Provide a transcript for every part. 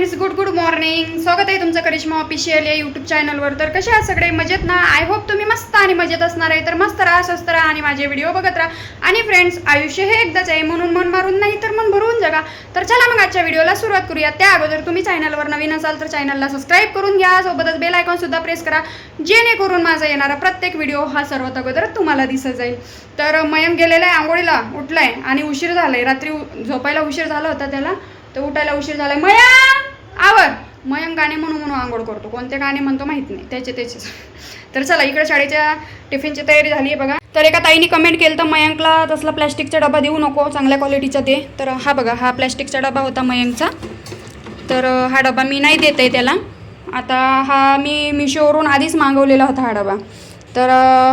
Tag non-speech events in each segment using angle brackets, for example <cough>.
Friends good good morning स्वागत आहे तुमचं करिश्मा ऑफिशियल या यूट्यूब चॅनलवर तर कसे आहात सगळे? मजेत ना? आय होप तुम्ही मस्त आणि मजेत असणार आहे. तर मस्त राहा स्वस्त राहा आणि माझे व्हिडिओ बघत राहा. आणि फ्रेंड्स आयुष्य हे एकदाच आहे. म्हणून मन मारून नाही तर मन भरून जगा. तर चला मग आजच्या व्हिडिओला सुरुवात करूया. त्या अगोदर तुम्ही चॅनलवर नवीन असाल तर चॅनलला सबस्क्राईब करून घ्या. सोबतच बेल आयकॉन सुद्धा प्रेस करा. जेणेकरून माझा येणारा प्रत्येक व्हिडिओ हा सर्वात अगोदर तुम्हाला दिसत जाईल. तर मयंक गेलेला आहे आंघोळीला. उठलाय आणि उशीर झालाय. रात्री उ- झोपायला उशीर झाला होता त्याला. तर उठायला उशीर झाला मयंक आवर! मयंक गाणे म्हणून म्हणून आंघोळ करतो. कोणते गाणे म्हणतो माहीत नाही. त्याचे त्याचेच. तर चला इकडे शाळेच्या टिफिनची तयारी झाली आहे बघा. तर एका ताईने कमेंट केलं तर मयंकला तसला प्लॅस्टिकचा डबा देऊ नको चांगल्या क्वालिटीचा दे. तर हा बघा हा प्लॅस्टिकचा डबा होता मयंकचा. तर हा डबा मी नाही देत आहे त्याला. आता हा मी मिशोवरून आधीच मागवलेला होता हा डबा. तर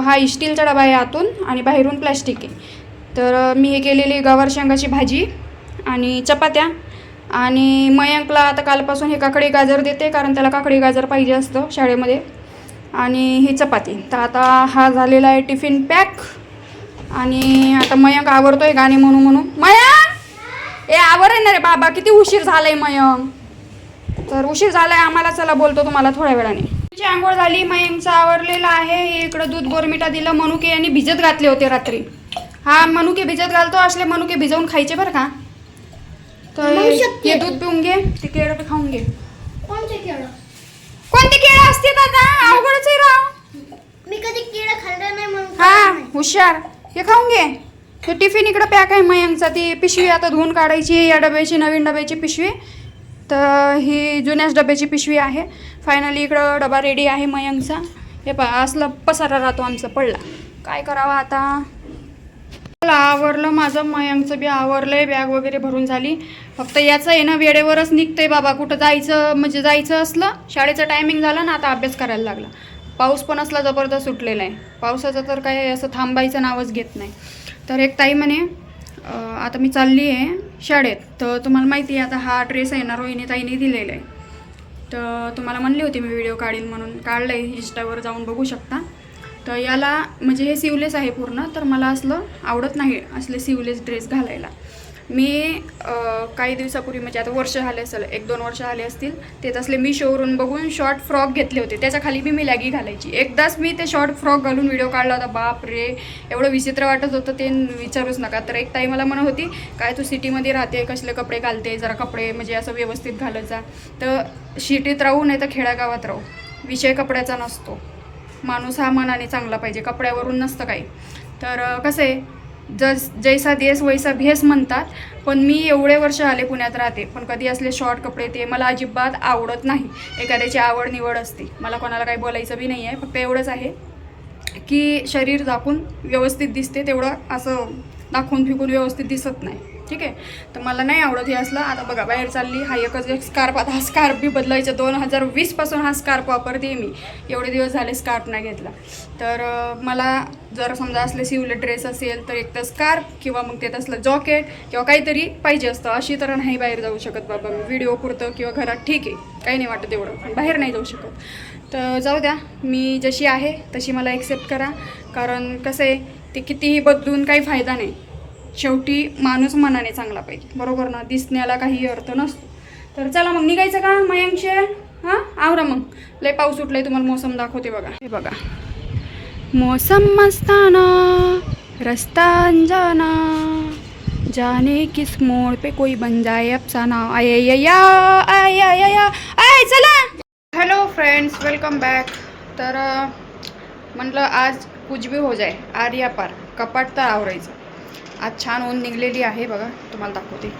हा स्टीलचा डबा आहे आतून आणि बाहेरून प्लॅस्टिक आहे. तर मी हे केलेली गवार शेंगाची भाजी आणि चपात्या. आणि मयंकला आता कालपासून हे काकडी गाजर देते कारण त्याला काकडी गाजर पाहिजे असतं शाळेमध्ये. आणि ही चपाती. तर आता हा झालेला आहे टिफिन पॅक. आणि आता मयंक आवरतोय गाणे म्हणू म्हणून मयंक! ए आवर आहे ना रे बाबा किती उशीर झालाय मयंक. तर उशीर झालाय आम्हाला चला बोलतो तुम्हाला थोड्या वेळाने. तुमची आंघोळ झाली मयंकचा आवरलेला आहे. हे इकडं दूध बोरमिटा दिलं मनुके यांनी भिजत घातले होते रात्री. हा मनुके भिजत घालतो असले मनुके भिजवून खायचे बरं का? तर हे दूध पिऊन घे ते केळं बी खाऊन घे कोणते केळं? कोणते केळं असते दादा? अवघडच आहे राव. मी कधी केळं खाल्लं नाही म्हणून हा. हुशार. हे खाऊन घे हे टिफिन इकडं पॅक आहे मयंकचा ती पिशवी आता धुवून काढायची या डब्याची नवीन डब्याची पिशवी. तर ही जुन्याच डब्याची पिशवी आहे. फायनली इकडं डबा रेडी आहे मयंकचा हे पा असला पसारा राहतो आमचा पडला. काय करावं आता? मला आवरलं माझं मयंकचं बी आवरलंय बॅग वगैरे भरून झाली. फक्त याचं आहे ना वेळेवरच निघतंय बाबा. कुठं जायचं म्हणजे जायचं असलं शाळेचं टायमिंग झालं ना आता अभ्यास करायला लागला. पाऊस पण असला जबरदस्त सुटलेला आहे. पावसाचं तर काय असं थांबायचं नावच घेत नाही. तर एक ताई म्हणे आता मी चालली आहे शाळेत. तर तुम्हाला माहिती आहे आता हा ड्रेस आहे ना रोहिणी ताईने दिलेला आहे. तर तुम्हाला म्हणली होती मी व्हिडिओ काढील म्हणून. काढलं आहे इंस्टावर जाऊन बघू शकता. तर याला म्हणजे हे सिवलेस आहे पूर्ण तर मला असलं आवडत नाही असले सिवलेस ड्रेस घालायला. मी काही दिवसापूर्वी म्हणजे आता वर्ष झाले असेल एक दोन वर्ष झाले असतील ते तसले मी शोवरून बघून शॉर्ट फ्रॉक घेतले होते. त्याच्याखाली बी मी लॅगी घालायची. एकदाच मी ते शॉर्ट फ्रॉक घालून व्हिडिओ काढला होता. बाप रे एवढं विचित्र वाटत होतं ते विचारूच नका. तर एक ताई मला म्हणत होती काय तू सिटीमध्ये राहते कसले कपडे घालते जरा कपडे म्हणजे असं व्यवस्थित घालत जा. तर सिटीत राहू नाही तर खेड्यागावात राहू. विषय कपड्याचा नसतो. माणूस हा मनाने चांगला पाहिजे कपड्यावरून नसतं काही. तर कसं आहे जस जैसा देस वैसा भेस म्हणतात पण मी एवढे वर्ष आले पुण्यात राहते पण कधी असले शॉर्ट कपडे ते मला अजिबात आवडत नाही. एखाद्याची आवड निवड असते. मला कोणाला काही बोलायचं बी नाही आहे फक्त एवढंच आहे की शरीर दाखवून व्यवस्थित दिसते तेवढं असं दाखवून फिकून व्यवस्थित दिसत नाही. ठीक आहे? तर मला नाही आवडत हे असलं. आता बघा बाहेर चालली हा एकच एक स्कार्फ आता हा स्कार्फ बी बदलायचा. दोन हजार वीसपासून हा स्कार्फ वापरते मी. एवढे दिवस झाले स्कार्फ नाही घेतला. तर मला जर समजा असले शिवले ड्रेस असेल तर एक तर स्कार्फ किंवा मग ते तसलं जॉकेट किंवा काहीतरी पाहिजे असतं. अशी तर नाही बाहेर जाऊ शकत बाबा मी. व्हिडिओ पुरतं किंवा घरात ठीक आहे. काही नाही वाटत एवढं. पण बाहेर नाही जाऊ शकत. तर जाऊ द्या. मी जशी आहे तशी मला एक्सेप्ट करा. कारण कसं आहे ते कितीही बदलून काही फायदा नाही. शेवटी माणूस मनाने चांगला पाहिजे. बरोबर ना? दिसण्याला काही अर्थ नसतो. तर चला मग निघायचं का मयांशे? हां? आवरा मग. लय पाऊस उठलाय तुम्हाला मोसम दाखवते बघा. हे बघा. मौसम मस्ताना रस्ता अंजाना. जाने किस मोड़ पे कोई बन जाए अफसाना. आय आय आय आय आय चला! हॅलो फ्रेंड्स वेलकम बॅक तर म्हटलं आज कुछ भी हो जाए आर्या पार कपाट तर आवरायचं. आज छान ऊन निघलेली आहे बघा तुम्हाला दाखवते.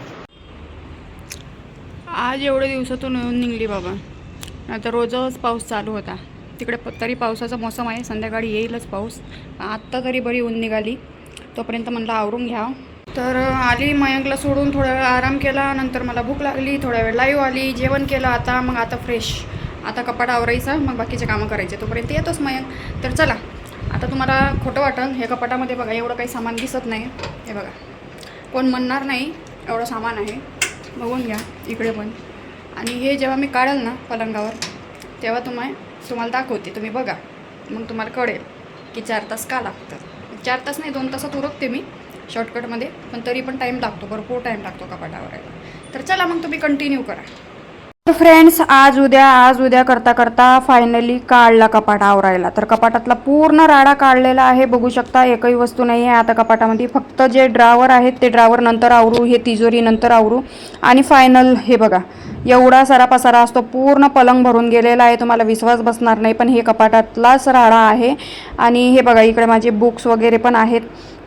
आज एवढ्या दिवसातून ऊन निघली बाबा. आता रोजच पाऊस चालू होता. तिकडे तरी पावसाचा मोसम आहे संध्याकाळी येईलच पाऊस. आत्ता तरी बरी ऊन निघाली. तोपर्यंत म्हणलं आवरून घ्या तर आली मयंकला सोडून थोडा वेळ आराम केला नंतर मला भूक लागली थोड्या वेळ लाईव्ह आली जेवण केलं आता मग आता फ्रेश आता कपाट आवरायचा मग बाकीचे कामं करायचे. तोपर्यंत येतोच मयंक. तर चला. आता तुम्हाला खोटं वाटेल हे कपाटामध्ये बघा एवढं काही सामान दिसत नाही. हे बघा. कोण म्हणणार नाही एवढं सामान आहे. बघून घ्या इकडे पण. आणि हे जेव्हा मी काढेल ना पलंगावर तेव्हा तुम्हाला तुम्हाला दाखवते. तुम्ही बघा. मग तुम्हाला कळेल की चार तास का लागतं चार तास नाही दोन तासात उरकते मी शॉर्टकटमध्ये पण तरी पण टाईम लागतो. भरपूर टाईम लागतो कपाटावर तर चला मग तुम्ही कंटिन्यू करा. तर फ्रेंड्स आज उद्या आज उद्या करता करता फायनली काढला कपाट आवरायला. तर कपाटातला पूर्ण राडा काढलेला आहे. बघू शकता एकही वस्तू नाही आहे. आता कपाटामध्ये फक्त जे ड्रावर आहेत ते ड्रावर नंतर आवरू हे तिजोरी नंतर आवरू. आणि फायनल हे बघा एवढा सारा पसारा असतो. पूर्ण पलंग भरून गेलेला आहे. तुम्हाला विश्वास बसणार नाही पण हे कपाटातलाच राडा आहे. आणि हे बघा इकडे माझे बुक्स वगैरे पण आहेत.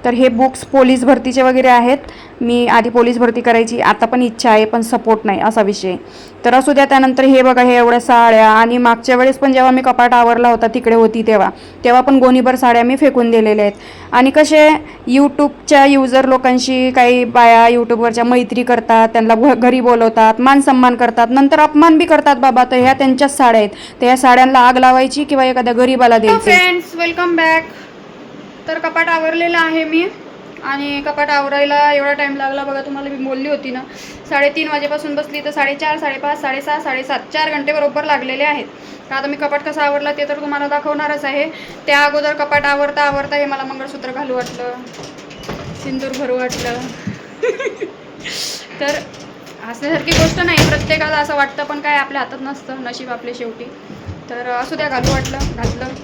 तर हे बुक्स पोलीस भरतीचे वगैरे आहेत. मी आधी पोलीस भरती करायची आता पण इच्छा आहे पण सपोर्ट नाही असा विषय. तर असू द्या त्यानंतर हे बघा हे एवढ्या साड्या आणि मागच्या वेळेस पण जेव्हा मी कपाट आवरला होता तिकडे होती तेव्हा. तेव्हा पण गोणीभर साड्या मी फेकून दिलेल्या आहेत. आणि कसे यूट्यूबच्या युजर लोकांशी काही बाया यूट्यूबवरच्या मैत्री करतात त्यांना घरी बोलवतात मान सन्मान करतात नंतर अपमान बी करतात बाबा तर ह्या त्यांच्याच साड्या आहेत. तर ह्या साड्यांना आग लावायची किंवा एखाद्या गरीबाला द्यायची. फ्रेंड्स वेलकम बॅक तर कपाट आवरलेलं आहे मी. आणि कपाट आवरायला एवढा टाईम लागला बघा तुम्हाला मी बोलली होती ना. साडेतीन वाजेपासून बसली तर साडेचार साडेपाच साडेसहा साडेसात चार घंटे बरोबर लागलेले आहेत. तर आता मी कपाट कसं आवरला ते तर तुम्हाला दाखवणारच आहे. त्या अगोदर कपाट आवरता आवरता हे मला मंगळसूत्र घालू वाटलं. सिंदूर भरू वाटलं. <laughs> तर हसण्यासारखी गोष्ट नाही प्रत्येकाला असं वाटतं पण काय आपल्या हातात नसतं नशीब आपले शेवटी. तर असू द्या घालू वाटलं घातलं.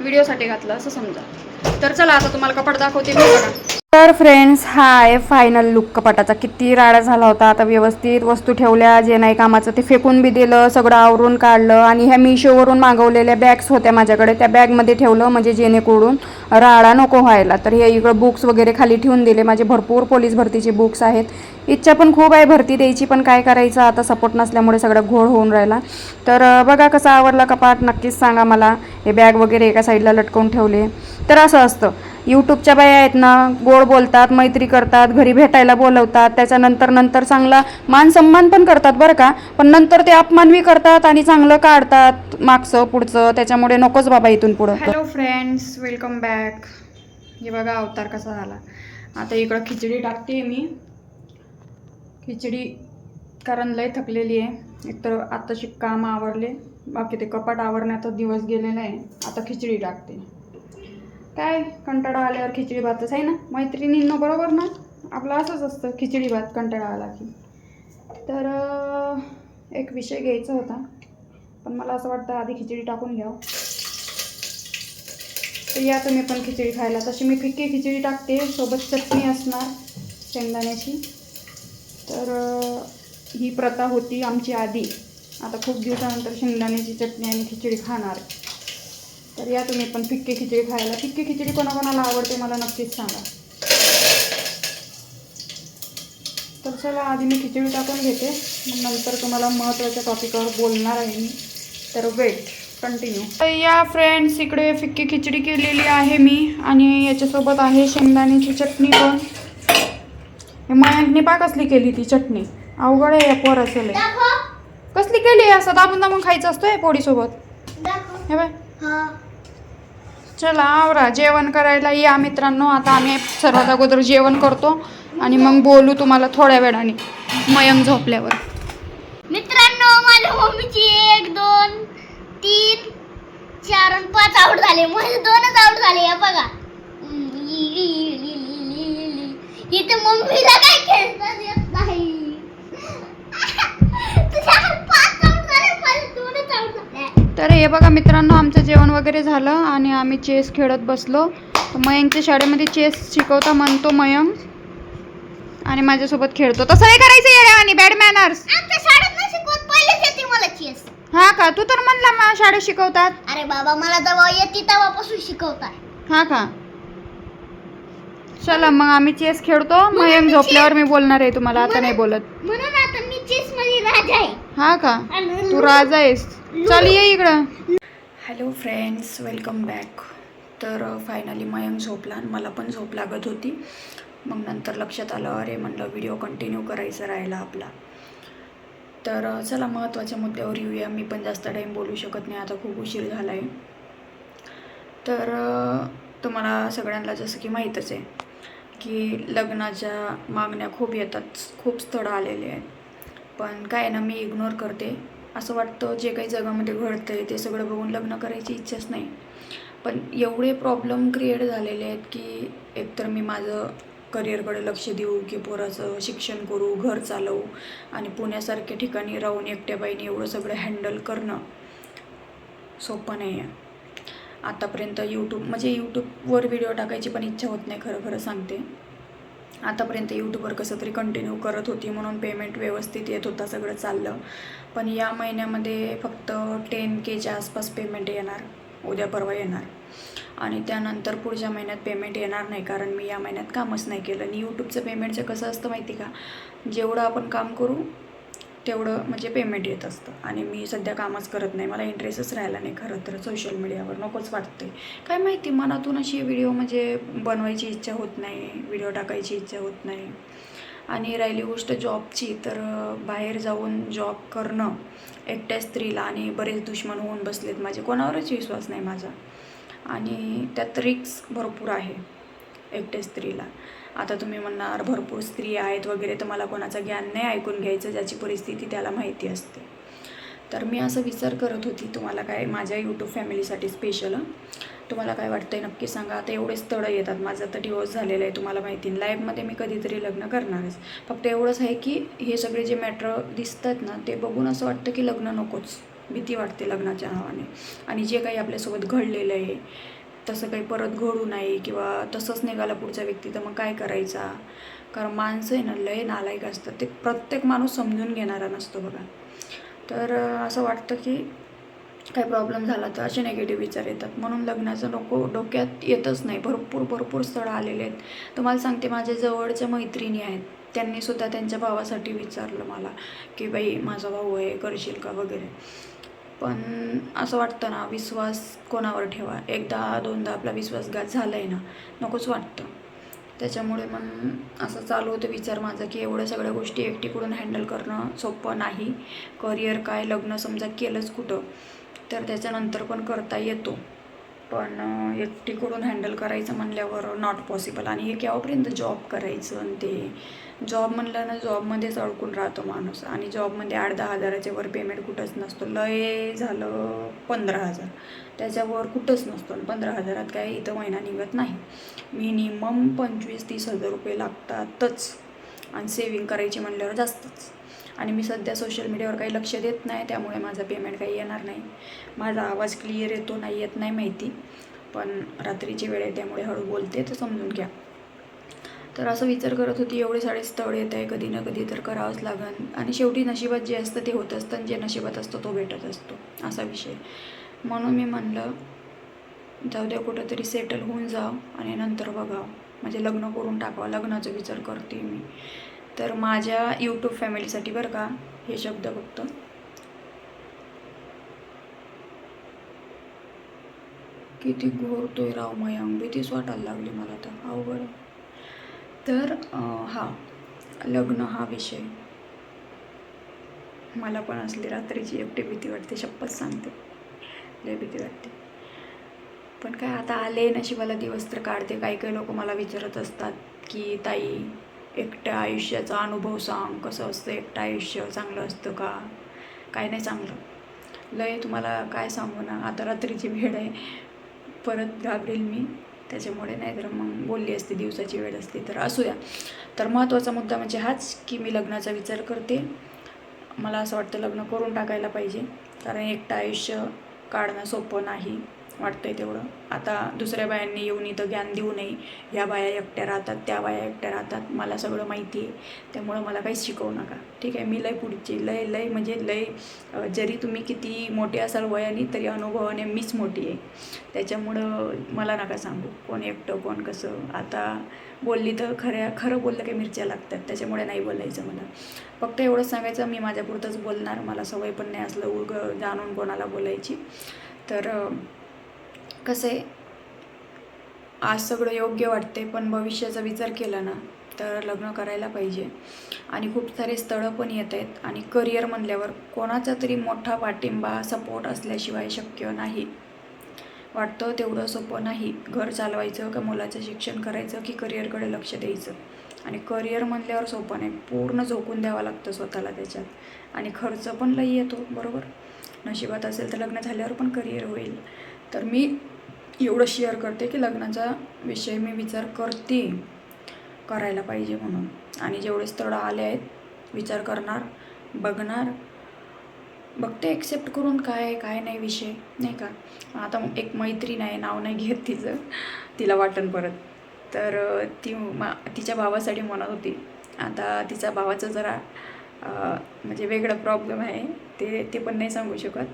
व्हिडिओसाठी घातलं असं समजा. तर चला आता तुम्हाला कपाट दाखवते मी बघा. तर फ्रेंड्स हा आहे फायनल लुक कपाटाचा. किती राडा झाला होता. आता व्यवस्थित वस्तू ठेवल्या जे नाही कामाचं ते फेकून बी दिलं सगळं आवरून काढलं. आणि ह्या मिशोवरून मागवलेल्या बॅग्स होत्या माझ्याकडे. त्या बॅगमध्ये ठेवलं म्हणजे जेणेकरून राडा नको व्हायला. तर हे इकडं बुक्स वगैरे खाली ठेवून दिले. माझे भरपूर पोलीस भरतीचे बुक्स आहेत. इच्छा पण खूप आहे भरती द्यायची पण काय करायचं? आता सपोर्ट नसल्यामुळे सगळं घोळ होऊन राहिला. तर बघा कसा आवरला कपाट. नक्कीच सांगा मला. हे बॅग वगैरे एका साईडला लटकवून ठेवले. तर असं असतं. यूट्यूबच्या बाया आहेत ना गोड बोलतात मैत्री करतात घरी भेटायला बोलवतात त्याच्यानंतर नंतर चांगला मान सन्मान पण करतात बरं का. पण नंतर ते अपमानवी करतात आणि चांगलं काढतात मागचं पुढचं त्याच्यामुळे नकोच बाबा इथून पुढं. हॅलो फ्रेंड्स वेलकम बॅक हे बघा अवतार कसा झाला. आता इकडं खिचडी टाकते मी. खिचडी कारण लय थकलेली आहे. एकतर आत्ताशी काम आवरले बाकी ते कपाट आवरण्याचा दिवस गेलेला आहे. आता खिचडी टाकते. काय कंटाळा आल्यावर खिचडी भातच आहे ना? मैत्रिणींनो बरोबर ना? आपलं असंच असतं खिचडी भात कंटाळा आला की. तर एक विषय घ्यायचा होता. पण मला असं वाटतं आधी खिचडी टाकून घ्यावं. तर या तुम्ही पण खिचडी खायला तशी मी फिक्की खिचडी टाकते. सोबत चटणी असणार शेंगदाण्याची. तर ही प्रथा होती आमची आधी. आता खूप दिवसानंतर शेंगदाण्याची चटणी आणि खिचडी खाणार. तर या तुम्ही पण फिक्की खिचडी खायला. फिक्की खिचडी कोणाकोणाला आवडते मला नक्कीच सांगा. तर चला आधी मी खिचडी टाकून घेते. मग नंतर तुम्हाला महत्त्वाच्या टॉपिकवर बोलणार आहे मी. तर वेट कंटिन्यू या फ्रेंड्स इकडे फिक्की खिचडी केलेली आहे मी. आणि याच्यासोबत आहे शेंगदाण्याची चटणी पण. हे मयांकने पा कसली केली ती चटणी. अवघड आहे या लय. दाखव. कसली केली? असं दाबून दाबून खायचं असतं हे पोळीसोबत हे बाय चला आवरा जेवण करायला या मित्रांनो. आता आम्ही सर्वात अगोदर जेवण करतो आणि मग बोलू तुम्हाला थोड्या वेळाने. मयंग झोपल्यावर. मित्रांनो माझ्या मम्मीची एक दोन तीन चार आणि पाच आउट झाले. माझे दोनच आउट झाले या बघा. इथे मम्मीला काय खेळता येत नाही <laughs> तुझ्या पाच आउट झाले माझे दोनच आउट झाले तर हे बघा मित्रांनो आमचं जेवण वगैरे झालं आणि आम्ही चेस खेळत बसलो. तर मयंकच्या शाळेमध्ये चेस शिकवता म्हणतो मयंक. आणि माझ्यासोबत खेळतो. तसं नाही करायचं येड्या आणि बॅड मॅनर्स मला हा का? तू तर म्हणला मा शाळेत शिकवतात. अरे बाबा मला जेव्हा येते तेव्हापासून शिकवताय. हा का? चला मग आम्ही चेस खेळतो. मयंक झोपल्यावर मी बोलणार आहे तुम्हाला आता नाही बोलत. म्हणून आता मी चेस मध्ये राजा आहे. हा का? तू राजा आहेस. चल ये इकडं. हॅलो फ्रेंड्स वेलकम बॅक तर फायनली मयंक झोपला आणि मला पण झोप लागत होती. मग नंतर लक्षात आलं अरे म्हणलं व्हिडिओ कंटिन्यू करायचा राहिला आपला. तर चला महत्त्वाच्या मुद्द्यावर येऊया. मी पण जास्त टाईम बोलू शकत नाही आता खूप उशीर झाला आहे तर तुम्हाला सगळ्यांना जसं की माहीतच आहे की लग्नाच्या मागण्या खूप येतात खूप स्थळं आलेले आहेत. पण काय आहे ना मी इग्नोर करते. असं वाटतं जे काही जगामध्ये घडतं आहे ते सगळं बघून लग्न करायची इच्छाच नाही. पण एवढे प्रॉब्लेम क्रिएट झालेले आहेत की एकतर मी माझं करिअरकडे लक्ष देऊ की पोराचं शिक्षण करू घर चालवू आणि पुण्यासारख्या ठिकाणी राहून एकट्याबाईने एवढं सगळं हँडल करणं सोपं नाही आहे आतापर्यंत यूट्यूब म्हणजे यूट्यूबवर व्हिडिओ टाकायची पण इच्छा होत नाही खरं खरं सांगते. आतापर्यंत यूट्यूबवर कसं तरी कंटिन्यू करत होती म्हणून पेमेंट व्यवस्थित येत होता सगळं चाललं. पण या महिन्यामध्ये फक्त टेन केच्या आसपास पेमेंट येणार उद्या परवा येणार. आणि त्यानंतर पुढच्या महिन्यात पेमेंट येणार नाही कारण मी या महिन्यात कामच नाही केलं. आणि यूट्यूबचं पेमेंटचं कसं असतं माहिती का? जेवढं आपण काम करू तेवढं म्हणजे पेमेंट येत असतं. आणि मी सध्या कामच करत नाही. मला इंटरेस्टच राहिला नाही खरं तर सोशल मीडियावर नकोच वाटते काय माहिती मनातून अशी व्हिडिओ म्हणजे बनवायची इच्छा होत नाही. व्हिडिओ टाकायची इच्छा होत नाही. आणि राहिली गोष्ट जॉबची तर बाहेर जाऊन जॉब करणं एकट्या स्त्रीला आणि बरेच दुश्मन होऊन बसलेत माझे. कोणावरच विश्वास नाही माझा. आणि त्यात रिक्स भरपूर आहे. एकट्या स्त्रीला. आता तुम्ही म्हणणार भरपूर स्त्री आहेत वगैरे तर मला कोणाचं ज्ञान नाही ऐकून घ्यायचं ज्याची परिस्थिती त्याला माहिती असते. तर मी असं विचार करत होती तुम्हाला काय माझ्या यूट्यूब फॅमिलीसाठी स्पेशल तुम्हाला काय वाटतं आहे नक्की सांगा. आता एवढे स्थळं येतात. माझा तर डिवोर्स झालेला आहे तुम्हाला माहिती लाईफमध्ये मी कधीतरी लग्न करणारच. फक्त एवढंच आहे की हे सगळे जे मॅटर दिसतात ना ते बघून असं वाटतं की लग्न नकोच. भीती वाटते लग्नाच्या नावाने. आणि जे काही आपल्यासोबत घडलेलं आहे तसं काही परत घडू नये किंवा तसंच निघाला पुढचा व्यक्ती तर मग काय करायचा? कारण माणसं आहे ना लय नालायक असतात. ते प्रत्येक माणूस समजून घेणारा नसतो बघा. तर असं वाटतं की काही प्रॉब्लेम झाला तर असे नेगेटिव्ह विचार येतात. म्हणून लग्नाचं नको डोक्यात येतच नाही. भरपूर भरपूर स्थळं आलेले आहेत. तुम्हाला सांगते माझ्या जवळच्या मैत्रिणी आहेत. त्यांनी सुद्धा त्यांच्या भावासाठी विचारलं मला की बाई माझा भाऊ आहे करशील का? वगैरे. पण असं वाटतं ना विश्वास कोणावर ठेवा? एकदा दोनदा आपला विश्वासघात झाला आहे ना नकोच वाटतं. त्याच्यामुळे मग असं चालू होतं विचार माझा की एवढ्या सगळ्या गोष्टी एकटीकडून हँडल करणं सोपं नाही. करिअर काय लग्न समजा केलंच कुठं तर त्याच्यानंतर पण करता येतो. पण एकटीकडून हँडल करायचं म्हणल्यावर नॉट पॉसिबल आणि हे केव्हापर्यंत जॉब करायचं आणि ते? जॉब म्हणलं ना जॉबमध्येच अडकून राहतो माणूस. आणि जॉबमध्ये आठ दहा हजाराच्या वर पेमेंट कुठंच नसतो. लय झालं पंधरा हजार. त्याच्यावर कुठंच नसतो. आणि पंधरा हजारात काय इथं महिना निघत नाही. मिनिमम पंचवीस तीस हजार रुपये लागतातच. आणि सेविंग करायची म्हणल्यावर जास्तच. आणि मी सध्या सोशल मीडियावर काही लक्ष देत नाही. त्यामुळे माझा पेमेंट काही येणार नाही. माझा आवाज क्लिअर येतो नाही येत नाही माहिती. पण रात्रीची वेळ आहे त्यामुळे हळू बोलते. तर समजून घ्या. तर असं विचार करत होती एवढे सारे स्थळ येत आहे कधी ना कधी तर करावंच लागन. आणि शेवटी नशिबात जे असतं ते होत असतं आणि जे नशिबात असतं तो भेटत असतो असा विषय. म्हणून मी म्हणलं जाऊ द्या कुठंतरी सेटल होऊन जाव आणि नंतर बघावं. म्हणजे लग्न करून टाकावं लग्नाचा विचार करते मी. तर माझ्या यूट्यूब फॅमिलीसाठी बरं का हे शब्द फक्त. किती घोरतोय राव मयांग भीतीच वाटायला लागली मला तर अवघड तर हा. लग्न हा विषय. मला पण असली रात्रीची एकटी भीती वाटते शपथ सांगते. लय भीती वाटते. पण काय आता आले नशिबाला दिवस तर काढते. काही काही लोक मला विचारत असतात की ताई एकट्या आयुष्याचा अनुभव सांग. कसं असतं एकटं आयुष्य? चांगलं असतं का? काय नाही चांगलं. लय तुम्हाला काय सांगू ना आता रात्रीची वेळ आहे. परत घाबरेल मी. त्याच्यामुळे नाही तर मग बोलली असते दिवसाची वेळ असते तर असूया. तर महत्त्वाचा मुद्दा म्हणजे हाच की मी लग्नाचा विचार करते. मला असं वाटतं लग्न करून टाकायला पाहिजे. कारण एकटं आयुष्य काढणं सोपं नाही. वाटतंय तेवढं. आता दुसऱ्या बायांनी येऊन इथं ज्ञान देऊ नये. ह्या बाया एकट्या राहतात त्या बाया एकट्या राहतात. मला सगळं माहिती आहे त्यामुळं मला काहीच शिकवू नका. ठीक आहे? मी लय पुढची लय लय म्हणजे लय जरी तुम्ही किती मोठे असाल वयाने तरी अनुभवाने मीच मोठी आहे. त्याच्यामुळं मला नका सांगू. कोण एकटं कोण कसं. आता बोलली तर खऱ्या खरं बोललं काही मिरच्या लागतात. त्याच्यामुळे नाही बोलायचं मला. फक्त एवढंच सांगायचं मी माझ्यापुरतंच बोलणार. मला सवय पण नाही असलं उग जाणून कोणाला बोलायची. तर कसं आहे आज सगळं योग्य वाटते पण भविष्याचा विचार केला ना तर लग्न करायला पाहिजे. आणि खूप सारे स्थळं पण येत आहेत. आणि करिअर म्हणल्यावर कोणाचा तरी मोठा पाठिंबा सपोर्ट असल्याशिवाय शक्य नाही. वाटतं तेवढं सोपं नाही. घर चालवायचं का मुलाचं शिक्षण करायचं की करिअरकडे लक्ष द्यायचं? आणि करिअर म्हणल्यावर सोपं नाही. पूर्ण झोकून द्यावं लागतं स्वतःला त्याच्यात. आणि खर्च पण लई येतो बरोबर? नशिबात असेल तर लग्न झाल्यावर पण करिअर होईल. तर मी एवढं शेअर करते की लग्नाचा विषय मी विचार करते. करायला पाहिजे म्हणून. आणि जेवढे स्थळं आले आहेत विचार करणार बघणार. बघते ॲक्सेप्ट करून काय आहे, काय नाही विषय नाही का? आता एक मैत्रीण आहे नाव नाही घेत तिचं. तिला वाटण परत. तर ती मा तिच्या भावासाठी म्हणत होती. आता तिच्या भावाचं जरा म्हणजे वेगळं प्रॉब्लेम आहे. ते ते पण नाही सांगू शकत.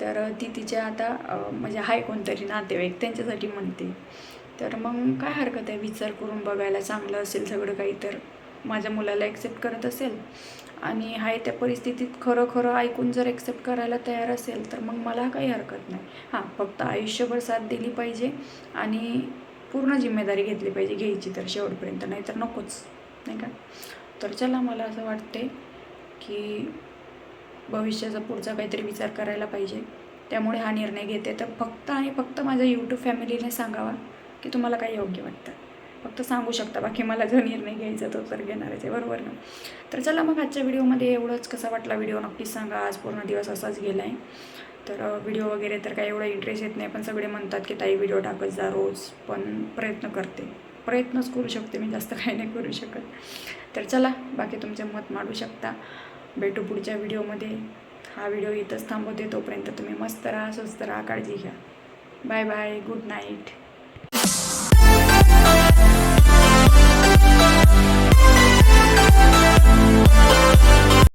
तर ती तिच्या आता म्हणजे आहे कोणतरी नातेवाईक त्यांच्यासाठी म्हणते. तर मग काय हरकत आहे? विचार करून बघायला चांगलं असेल सगळं काही तर माझ्या मुलाला ॲक्सेप्ट करत असेल. आणि आहे त्या परिस्थितीत खरं खरं ऐकून जर ॲक्सेप्ट करायला तयार असेल तर मग मला काही हरकत नाही. हां फक्त आयुष्यभर साथ दिली पाहिजे आणि पूर्ण जिम्मेदारी घेतली पाहिजे घ्यायची तर शेवटपर्यंत नाही तर नकोच. नाही का? तर चला मला असं वाटते की भविष्याचा पुढचा काहीतरी विचार करायला पाहिजे. त्यामुळे हा निर्णय घेते. तर फक्त आणि फक्त माझ्या यूट्यूब फॅमिलीने सांगावा की तुम्हाला काय योग्य वाटतं. फक्त सांगू शकता बाकी मला जो निर्णय घ्यायचा तो तर घेणारच आहे. बरोबर ना? तर चला मग आजच्या व्हिडिओमध्ये एवढंच. कसा वाटला व्हिडिओ? नक्कीच सांगा. आज पूर्ण दिवस असाच गेला आहे तर व्हिडिओ वगैरे तर काही एवढा इंटरेस्ट येत नाही. पण सगळे म्हणतात की ताई व्हिडिओ टाकत जा रोज. पण प्रयत्न करते. प्रयत्नच करू शकते मी. जास्त काही नाही करू शकत. तर चला बाकी तुमचे मत मांडू शकता. भेटू पुढच्या व्हिडिओमध्ये. हा व्हिडिओ इथंच थांबवते. तोपर्यंत तुम्ही मस्त राहा स्वस्त राहा काळजी घ्या. Bye bye good night.